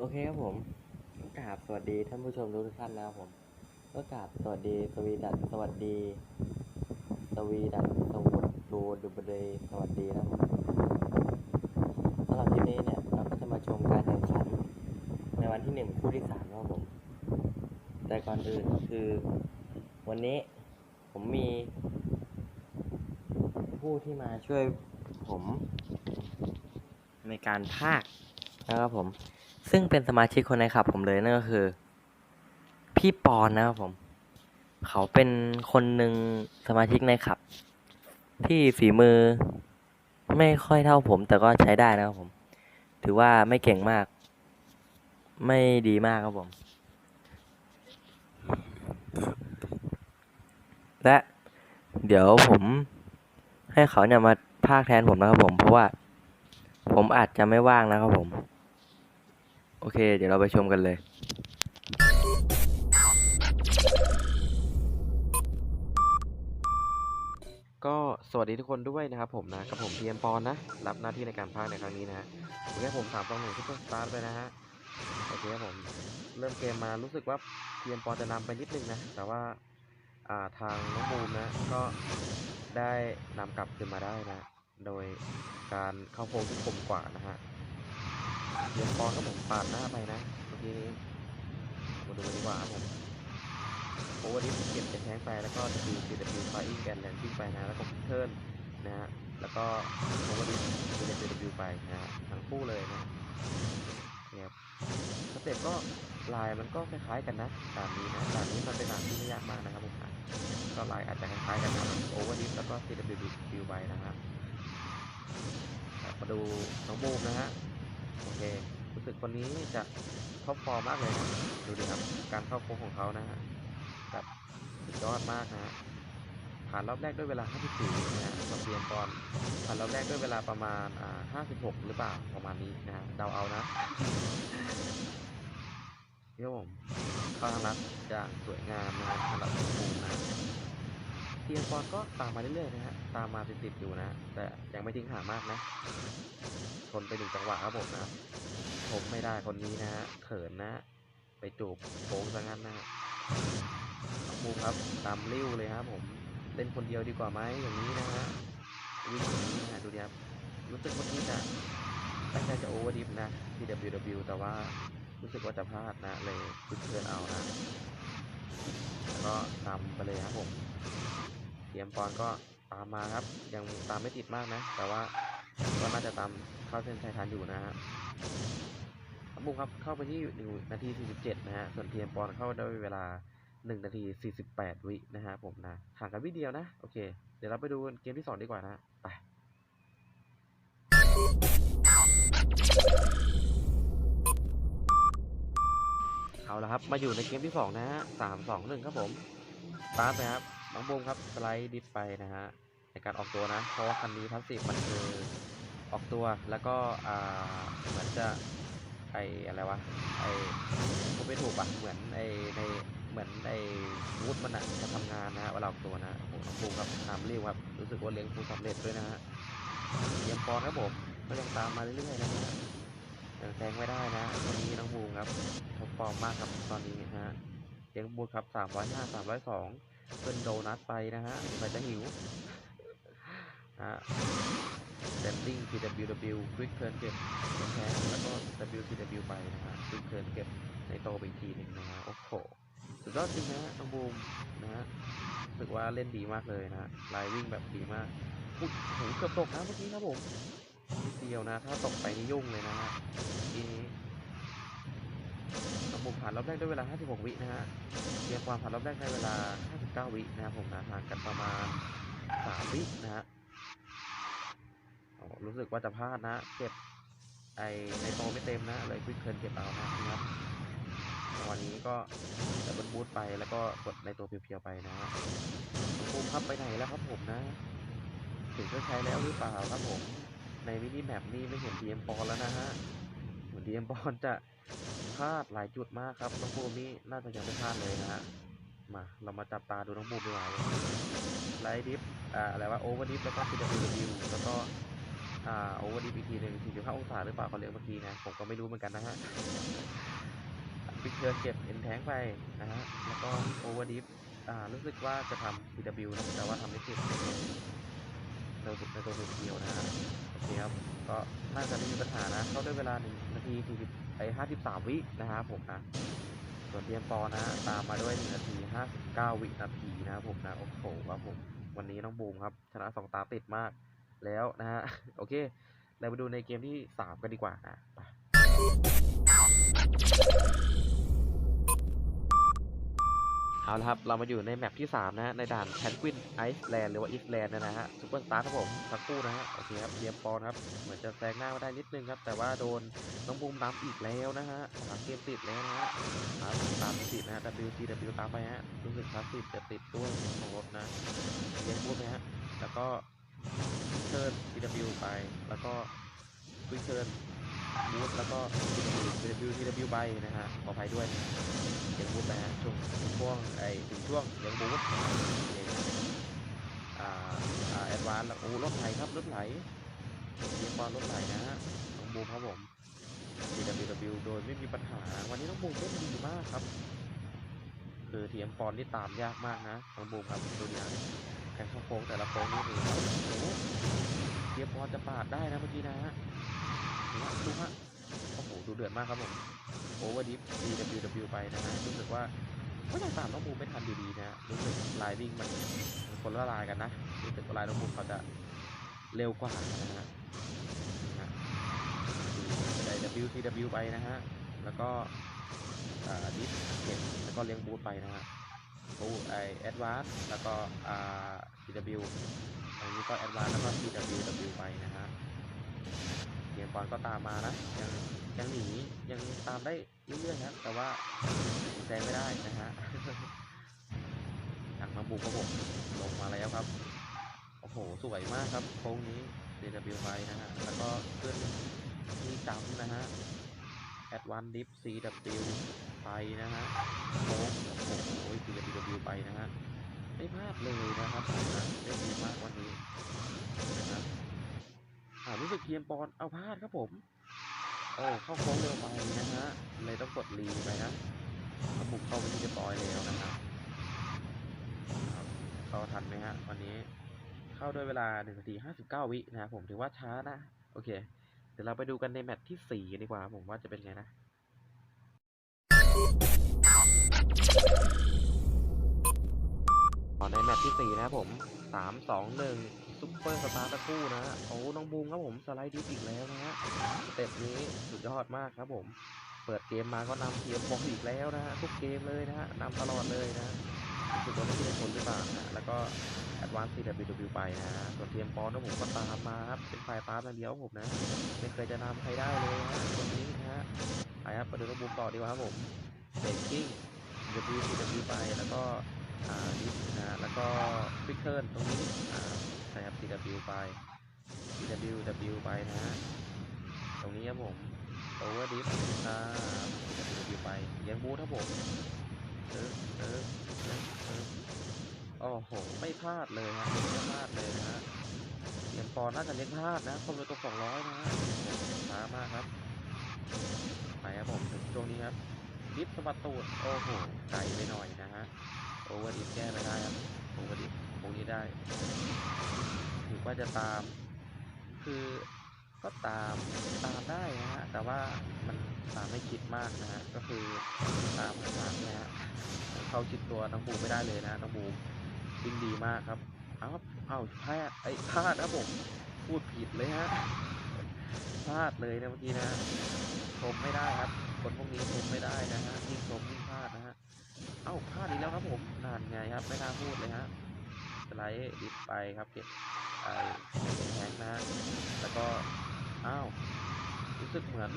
โอเคครับผมกราบสวัสดีท่านผู้ชมทุกท่านนะครับผม ก็กราบสวัสดีสวีดัสสวัสดี สวีดัสสวุดดูดูบเดสวัสดีนะครับสำหรับที่นี้เนี่ยเราก็จะมาชมการแข่งขันในวันที่หนึ่งคู่ที่สามนะครับผม แต่ก่อนอื่นคือ วันนี้ผมมี ผู้ที่มาช่วยผม ในการพากย์นะครับผม ซึ่งเป็นสมาชิกคนในขับ ผมเลยนั่นก็คือ พี่ปอนนะครับผม เขาเป็นคนหนึ่งสมาชิกในขับ ที่ฝีมือ ไม่ค่อยเท่าผม แต่ก็ใช้ได้นะครับผม ถือว่าไม่เก่งมาก ไม่ดีมากครับผม และเดี๋ยวผมให้เขาเนี่ยมาพากย์แทนผมนะครับผม เพราะว่า ผมอาจจะไม่ว่างนะครับผม โอเค เดี๋ยวเราไปชมกันเลย ก็สวัสดีทุกคนด้วยนะครับผมนะกับผมพีเอ็มปอนนะ รับหน้าที่ในการพากย์ในครั้งนี้นะฮะโอเคผมสามสองหนึ่งทุกคนสตาร์ทไปนะฮะโอเคครับผมเริ่มเกมมารู้สึกว่าพีเอ็มปอนจะนำไปนิดนึงนะ แต่ว่าอ่าทางน้องบูมนะก็ได้นำกลับคืนมาได้นะ โดยการเข้าโค้งที่คมกว่านะฮะ พีเอ็มปอนก็ผมปาดหน้าไปนะเมื่อกี้นี้มาดูกันดีกว่าครับผมโอเวอร์ดิฟเก็บเป็นแทงไปแล้วก็ W C W Flying Gan Landing ไปนะ แล้วก็เทิร์นนะฮะแล้วก็โอเวอร์ดิฟ C W ไปนะฮะทั้งคู่เลยนะเนี่ยสเต็ปก็ลายมันก็คล้ายๆกันนะด่านนี้นะด่านนี้มันเป็นด่านที่ไม่ยากมากนะครับผมนะก็ลายอาจจะคล้ายๆกันนะโอเวอร์ดิฟแล้วก็ C W W ไปนะฮะครับมาดูน้องบูมนะฮะ โอเค รู้สึกวันนี้จะท็อปฟอร์มมากเลยนะดูดิครับ การเข้าโค้งของเขานะฮะแบบสุดยอดมากนะฮะผ่านรอบแรกด้วยเวลา 54 นะฮะสำเรียนก่อนผ่านรอบแรกด้วยเวลาประมาณ 56 หรือเปล่า ประมาณนี้นะฮะเดาเอานะนี่ครับผมเข้าทางลัดอย่างสวยงามนะฮะสำหรับภูมินะ ทียนปอนก็ตามมาเรื่อยๆนะฮะ ตามมาติดๆอยู่นะ แต่ยังไม่ทิ้งห่างมากนะ ชนไปหนึ่งจังหวะครับผมนะผมไม่ได้คนนี้นะฮะเขินนะ ไปจูบโค้งซะงั้นนะฮะบูมครับ ตามริ้วเลยครับผม เล่นคนเดียวดีกว่าไหมอย่างนี้นะฮะ วิ่งอย่างนี้นะดูดิครับ รู้สึกเมื่อกี้จะตั้งใจจะโอเวอร์ดิฟนะ TWW แต่ว่ารู้สึกว่าจะพลาดนะ เลยพึ่งเพื่อนเอานะ ก็นำไปเลยครับผม เทียมปอนก็ตามมาครับ ยังตามไม่ติดมากนะ แต่ว่าก็น่าจะตามเข้าเส้นชัยทันอยู่นะฮะบบูมครับเข้าไปที่หนึ่งนาที47นะฮะส่วนเทียมปอนเข้าได้เวลาหนึ่งนาทีสี่สิบแปดวินะฮะผมนะห่างกันวิเดียวนะ โอเค เดี๋ยวเราไปดูเกมที่สองดีกว่านะไปเอาละครับ มาอยู่ในเกมที่สองนะฮะสามสองหนึ่งครับผม ตาร์ทนะครับ น้องบูมครับสไลด์ดิฟไปนะฮะในการออกตัวนะ เพราะว่าคันนี้พัสซีฟมันคือออกตัวแล้วก็อ่าเหมือนจะไออะไรวะไอผมไม่ถูกปะเหมือนไอในเหมือนไอวูดมันอะจะทำงานนะฮะเวลาออกตัวนะโอ้โหน้องภูมครับตามรีบครับรู้สึกว่าเลี้ยงภูมิสำเร็จด้วยนะฮะเยี่ยมปอนครับผมก็ยังตามมาเรื่อยๆนะฮะยังแซงไม่ได้นะวันนี้น้องภูมครับท็อปฟอร์มมากครับตอนนี้นะฮะเลี้ยงบูดครับสามร้อยห้าสามร้อยสอง เพิ่นโดนัทไปนะฮะไปจะหิวฮะ standing TWW quick turn เก็บแทนแล้วก็ WTW ไปนะฮะ quick turn เก็บในโตไปอีกทีหนึ่งนะฮะ โอ้โห สุดยอดจริงนะฮะน้องบูมนะฮะรู้สึกว่าเล่นดีมากเลยนะฮะลายวิ่งแบบดีมากอุ๊ยโหเกือบตกนะเมื่อกี้ครับผมนิดเดียวนะ ถ้าตกไปนี่ยุ่งเลยนะฮะทีนี้ น้องบูมผ่านรอบแรกด้วยเวลา 56 วินะฮะเทียมความผ่านรอบแรกในเวลา 59 วินะครับผมนะห่างกันประมาณ 3 วินะฮะรู้สึกว่าจะพลาดนะ เก็บไอในโตไม่เต็มนะเลยควิกเคิร์นเก็บเอานะครับวันนี้ก็ดับเบิลบูทไปแล้วก็กดในตัวเพียวๆไปนะฮะภูมิครับไปไหนแล้วครับผมนะถึงจะใช้แล้วหรือเปล่าครับผม ในมินิแมปนี้ไม่เห็นดีเอ็มปอนแล้วนะฮะเหมือนดีเอ็มปอนจะ พลาดหลายจุดมากครับ น้องบูมนี่น่าจะยังไม่พลาดเลยนะฮะ มาเรามาจับตาดูน้องบูมดีกว่าไลท์ดิฟ อ่าอะไรว่าโอเวอร์ดิฟแล้วก็ CWW แล้วก็ อ่าโอเวอร์ดิฟอีกทีหนึ่ง45องศาหรือเปล่าเขาเรียกเมื่อกี้นะ ผมก็ไม่รู้เหมือนกันนะฮะฟิกเชอร์เก็บเอ็นแทงไปนะฮะ แล้วก็โอเวอร์ดิฟ อ่า รู้สึกว่าจะทำ CW นะแต่ว่าทำไม่ติด ในตัวในตัวเดียวนะฮะโอเคครับก็น่าจะไม่มีปัญหานะเข้าด้วยเวลา1นาที40ไอ้53วินะฮะผมนะส่วนเทียมปอนะฮะตามมาด้วย1นาที59วินาทีนะครับผมนะโอ้โหครับผมวันนี้น้องบูมครับชนะสองตาติดมากแล้วนะฮะโอเคเราไปดูในเกมที่3กันดีกว่าอะไป เอาละครับ เรามาอยู่ในแมปที่ 3 นะฮะ ในด่านแพนกวินไอซ์แลนด์หรือว่าอีสแลนด์นะฮะซุปเปอร์สตาร์ครับผมทั้งคู่นะฮะ โอเคครับเรียมปอนครับ เหมือนจะแซงหน้ามาได้นิดนึงครับ แต่ว่าโดนน้องบูมน้ำอีกแล้วนะฮะสามเกมติดแล้วนะฮะตามตามติดนะฮะ WCW ตามไปฮะ รู้สึกคลาสสิกจะติดด้วยของรถนะเรียนพูดไหมฮะ แล้วก็เชิญ CW ไป แล้วก็คุยเชิญ บูธแล้วก็ CW CW ไปนะฮะขออภัยด้วยเลี้ยงบูธนะฮะช่วงช่วงไอถึงช่วงเลี้ยงบูธอ่าอ่าแอดวานแล้วโอ้รถไหลครับรถไหลเรียกว่ารถไหลนะฮะน้องบูมครับผม CW โดยไม่มีปัญหา วันนี้น้องบูมเล่นดีมากครับ คือเทียมฟอนนี่ตามยากมากนะน้องบูมครับดูนี่แข่งข้าโค้งแต่ละโค้งนี่คือโอ้โหเทียมฟอนจะปาดได้นะเมื่อกี้นะฮะ ดูฮะดูฮะโอ้โหดูเดือดมากครับผมโอเวอร์ดิฟ CWW ไปนะฮะรู้สึกว่าก็ยังตามน้องบูมไม่ทันอยู่ดีนะฮะรู้สึกลายวิ่งมันคนละลายกันนะรู้สึกว่าลายน้องบูมเขาจะเร็วกว่านะฮะนะได้ WCW ไปนะฮะแล้วก็ดิสเก็บแล้วก็เลี้ยงบูธไปนะฮะบูไอแอดวานแล้วก็อ่า CW อันนี้ก็แอดวานแล้วก็ CWW ไปนะฮะ กมบอลก็ตามมานะยังยังหนียังตามได้เรื่อยๆครับแต่ว่าแซงไม่ได้นะฮะหักมาบุกครับผมลงมาแล้วครับโอ้โหสวยมากครับโค้งนี้ CW ไปนะฮะแล้วก็ขึ้นที่จำนะฮะ Advanced Dip CW ไปนะฮะโค้งโอ้โห CW ไปนะฮะไม่พลาดเลยนะครับผมนะเล่นดีมากวันนี้นะครับ รู้สึกเกียมปอนเอาพลาดครับผม โอ้เข้าโค้งเร็วไปนะฮะเลยต้องกดรีไปนะกระปุกเข้าไปที่เรียบร้อยแล้วนะครับเข้าทันไหมฮะวันนี้เข้าด้วยเวลา1นาที59 วินะครับผมถือว่าช้านะ โอเค เดี๋ยวเราไปดูกันในแมตช์ที่สี่ดีกว่าผมว่าจะเป็นไงนะในแมตช์ที่สี่นะครับผมสามสองหนึ่ง ซุปเปอร์สตาร์ตะคู่นะฮะโอ้น้องบูมครับผมสไลด์ดิฟอีกแล้วนะฮะสเต็ปนี้สุดยอดมากครับผม เปิดเกมมาก็นำเทียมบอลอีกแล้วนะฮะทุกเกมเลยนะฮะนำตลอดเลยนะสึกว่าไม่ได้ผลหรือเปล่านะฮะแล้วก็ Advanced CWW ไปนะฮะส่วนเทียมปอนด์ผมก็ตามมาครับเป็นฝ่ายตามอย่างเดียวครับผมนะไม่เคยจะนำใครได้เลยนะฮะตรงนี้นะฮะไปครับไปดูน้องบูมต่อดีกว่าครับผมเบรกกิ้ง WCW ไปแล้วก็อ่าดิฟนะฮะแล้วก็ฟิกเทิร์นตรงนี้อ่า ใช่ครับ CW ไป CWW ไปนะฮะตรงนี้ครับผมโอเวอร์ดิฟอ่า CW ไปเลี้ยงบูทครับผมเออเออเออเออโอ้โห ไม่พลาดเลยฮะไม่พลาดเลยนะฮะเลี้ยงปอนน่าจะเลี้ยงพลาดนะความเร็วตัว200นะฮะช้ามากครับ ไปครับผมถึงช่วงนี้ครับดิฟสะบัดตูด โอ้โห ไก่ไปหน่อยนะฮะ โอเวอร์ดิฟแก้ไม่ได้ครับ โอเวอร์ดิฟตรงนี้ได้ ถือว่าจะตาม คือก็ตามตามได้นะฮะแต่ว่ามันตามไม่คิดมากนะฮะก็คือตามขนาดนะฮะเขาชิดตัวน้องบูไม่ได้เลยนะน้องบูมวิ่งดีมากครับเอ้าเอ้าพลาดไอ้พลาดครับผมพูดผิดเลยฮะพลาดเลยนะเมื่อกี้นะชมไม่ได้ครับ คนพวกนี้ชมไม่ได้นะฮะยิ่งชมยิ่งพลาดนะฮะเอ้าพลาดอีกแล้วครับผมนานไงครับ ไม่น่าพูดเลยฮะสไลด์ดิฟไปครับเก็บ ไอ้แทงนะ แล้วก็ อ้าว รู้สึกเหมือน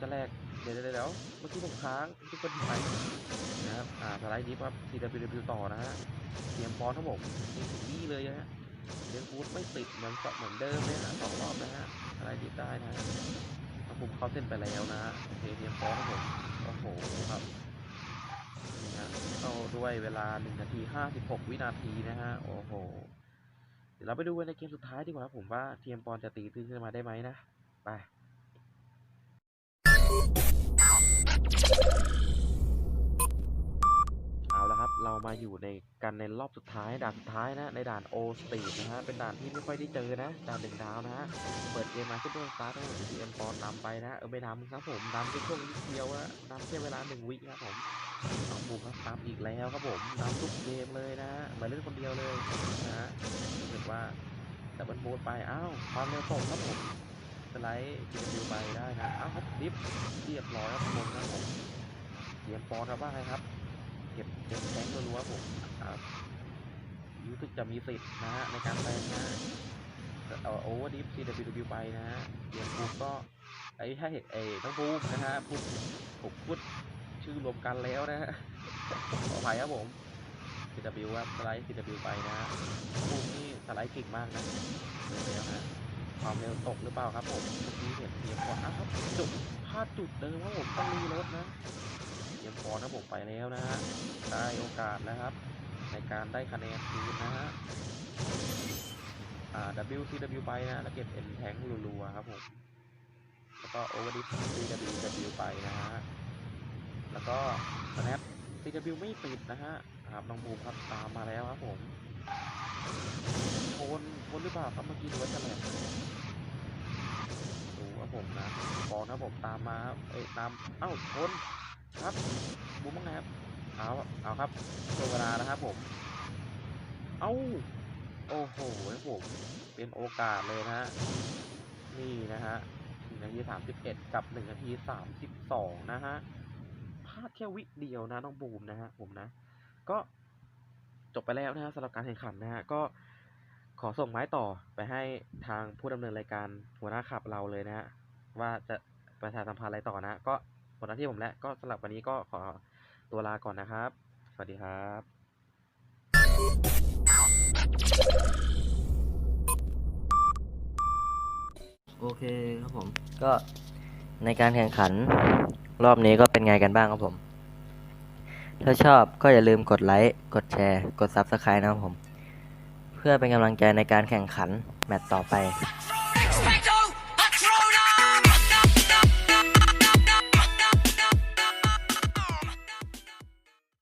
จะแลกเดี๋ยวเดี๋ยวเมื่อกี้ผมค้างทุกคนไปนะครับ อ่าสไลด์ดิฟครับ CWW ต่อนะฮะเตรียมฟอนต์ครับผมนี่ถึงนี่เลยนะฮะเลี้ยงฟูดไม่ติดเหมือนเหมือนเดิมเลยนะสองรอบนะฮะสไลด์ดิฟได้นะฮะถ้าผมเข้าเส้นไปแล้วนะโอเคเตรียมพร้อมครับผมโอ้โหครับนะเข้าด้วยเวลา1นาที 56 วินาทีนะฮะโอ้โห ดี๋ยวเราไปดูกันในเกมสุดท้ายดีกว่าผมว่าเทียมปอนจะตีตื้นขึ้นมาได้ไหมนะ ไป เรามาอยู่ในกันในรอบสุดท้ายด่านสุดท้ายนะในด่านโอสตีนะฮะเป็นด่านที่ไม่ค่อยได้เจอนะด่านหนึ่งดาวนะฮะเปิดเกมมาซุปเปอร์สตาร์ทั้งหมดทีเอ็มปอนนำไปนะเออไม่นำครับผมนำแค่ช่วงนิดเดียวนะนำแค่เวลาหนึ่งวิครับผมน้องบูมครับตามอีกแล้วครับผมนำทุกเกมเลยนะเหมือนเล่นคนเดียวเลยนะฮะรู้สึกว่าแต่บันบูดไปอ้าวความเร็วตกครับผมสไลด์จิวไปได้นะอ้าวครับดิฟเรียบร้อยครับผมนะผมเตรียมปอนครับว่าไงครับ เก็บเก็บแทงรัวๆครับผมครับรู้สึกจะมีสิทธิ์นะฮะในการแทงนะเอาโอเวอร์ดิฟ CWW ไปนะฮะเตรียมบูมก็ไอ้ถ้าเห็นไอ้น้องบูมนะฮะพูดผมพูดชื่อรวมกันแล้วนะฮะขออภัยครับผม CW ครับสไลด์ CW ไปนะฮะบูมนี่สไลด์เก่งมากนะเดี๋ยวนะฮะความเร็วตกหรือเปล่าครับผมเมื่อกี้เห็นเทียมก่อนอ้าครับจุดพลาดจุดเดิมครับผมต้องรีรถนะ เตรียมพอมนะผมไปแล้วนะฮะได้โอกาสนะครับ ในการได้คะแนนคืนนะฮะอ่า WCW ไปนะแล้วเก็บ N แทงรัวๆครับผมแล้วก็ Overdip CWW ไปนะฮะแล้วก็ Snap CW ไม่ปิดนะฮะครับน้องบูมครับตามมาแล้วครับผมชนชนหรือเปล่าครับเมื่อกี้ดูไว้แฉลบดูครับผมนะบอกนะผมตามมาครับเอ้ยตามเอ้าชน ครับบูมว่าไงครับเอาเอาครับช่วงเวลานะครับ ผม เอ้าโอ้โหผมเป็นโอกาสเลยนะฮะนี่นะฮะหนึ่งนาทีสามสิบเอ็ดกับหนึ่งนาทีสามสิบสองนะฮะพลาดแค่วิเดียวนะน้องบูมนะฮะผมนะ ก็จบไปแล้วนะฮะสำหรับการแข่งขันนะฮะก็ขอส่งไม้ต่อไปให้ทางผู้ดำเนินรายการหัวหน้าขับเราเลยนะฮะว่าจะประชาสัมพันธ์อะไรต่อนะ ก็ หมดหน้าที่ผมแล้วก็สำหรับวันนี้ก็ขอตัวลาก่อนนะครับ สวัสดีครับโอเคครับผมก็ในการแข่งขันรอบนี้ก็เป็นไงกันบ้างครับผม ถ้าชอบก็อย่าลืมกดไลค์กดแชร์ กด Subscribe นะครับผม เพื่อเป็นกำลังใจในการแข่งขันแมตต์ต่อไป